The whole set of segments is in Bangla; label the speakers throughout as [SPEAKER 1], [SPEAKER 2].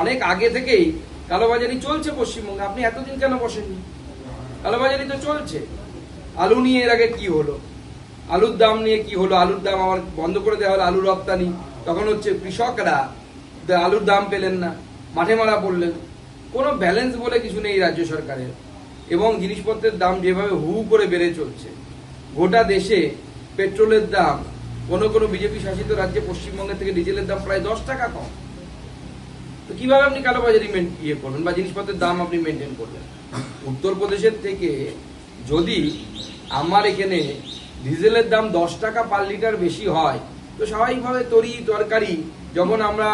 [SPEAKER 1] অনেক আগে থেকেই কালোবাজারি চলছে পশ্চিমবঙ্গে। আপনি এতদিন কেন বসেননি? কালোবাজারি তো চলছে। আলু নিয়ে এর আগে কি হলো? আলুর দাম নিয়ে কি হলো? আলুর দাম আবার বন্ধ করে দেওয়া হলো আলু রপ্তানি। তখন হচ্ছে কৃষকরা আলুর দাম পেলেন না, মাঠে মারা পড়লেন। কোনো ব্যালেন্স বলে কিছু নেই রাজ্য সরকারের। এবং জিনিসপত্রের দাম যেভাবে হু করে বেড়ে চলছে, গোটা দেশে পেট্রোলের দাম, কোনো কোনো বিজেপি শাসিত রাজ্যে পশ্চিমবঙ্গের থেকে ডিজেলের দাম প্রায় দশ টাকা কম। তো কীভাবে আপনি কালোবাজারি ইয়ে করবেন বা জিনিসপত্রের দাম আপনি মেনটেন করবেন? উত্তরপ্রদেশের থেকে যদি আমার এখানে ডিজেলের দাম দশ টাকা পার লিটার বেশি হয়, তো স্বাভাবিকভাবে তরি, তরকারি যখন আমরা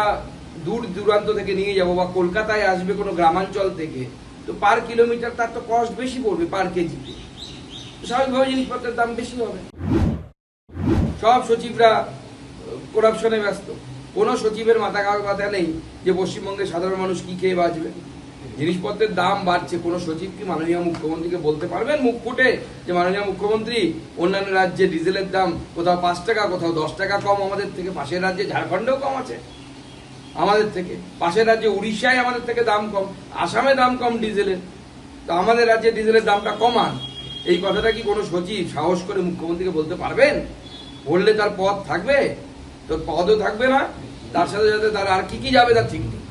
[SPEAKER 1] দূর দূরান্ত থেকে নিয়ে যাব বা কলকাতায় আসবে কোনো গ্রামাঞ্চল থেকে, তো পার কিলোমিটার তার তো কস্ট বেশি পড়বে পার কেজিতে স্বাভাবিকভাবে জিনিসপত্রের দাম বেশি হবে। সব সচিবরা করাপশনে ব্যস্ত। কোনো সচিবের মাথা খাওয়ার কথা নেই যে পশ্চিমবঙ্গে সাধারণ মানুষ কি খেয়ে বাঁচবে। জিনিসপত্রের দাম বাড়ছে। কোনো সচিব কি মাননীয় মুখ্যমন্ত্রীকে বলতে পারবেন মুখ ফুটে? যে মাননীয় মুখ্যমন্ত্রী, অন্যান্য রাজ্যে ডিজেলের দাম কোথাও পাঁচ টাকা, কোথাও দশ টাকা কম, আমাদের থেকে পাশের রাজ্যে ঝাড়খণ্ডেও কম আছে। আমাদের থেকে। পাশের রাজ্যে উড়িষ্যায় আমাদের থেকে দাম কম, আসামে দাম কম ডিজেলের। তো আমাদের রাজ্যে ডিজেলের দামটা কমান। এই কথাটা কি কোনো সচিব সাহস করে মুখ্যমন্ত্রীকে বলতে পারবেন? বললে তার পথ থাকবে? তো পদও থাকবে না, তার সাথে সাথে তার আর কি কি যাবে তার ঠিক নেই।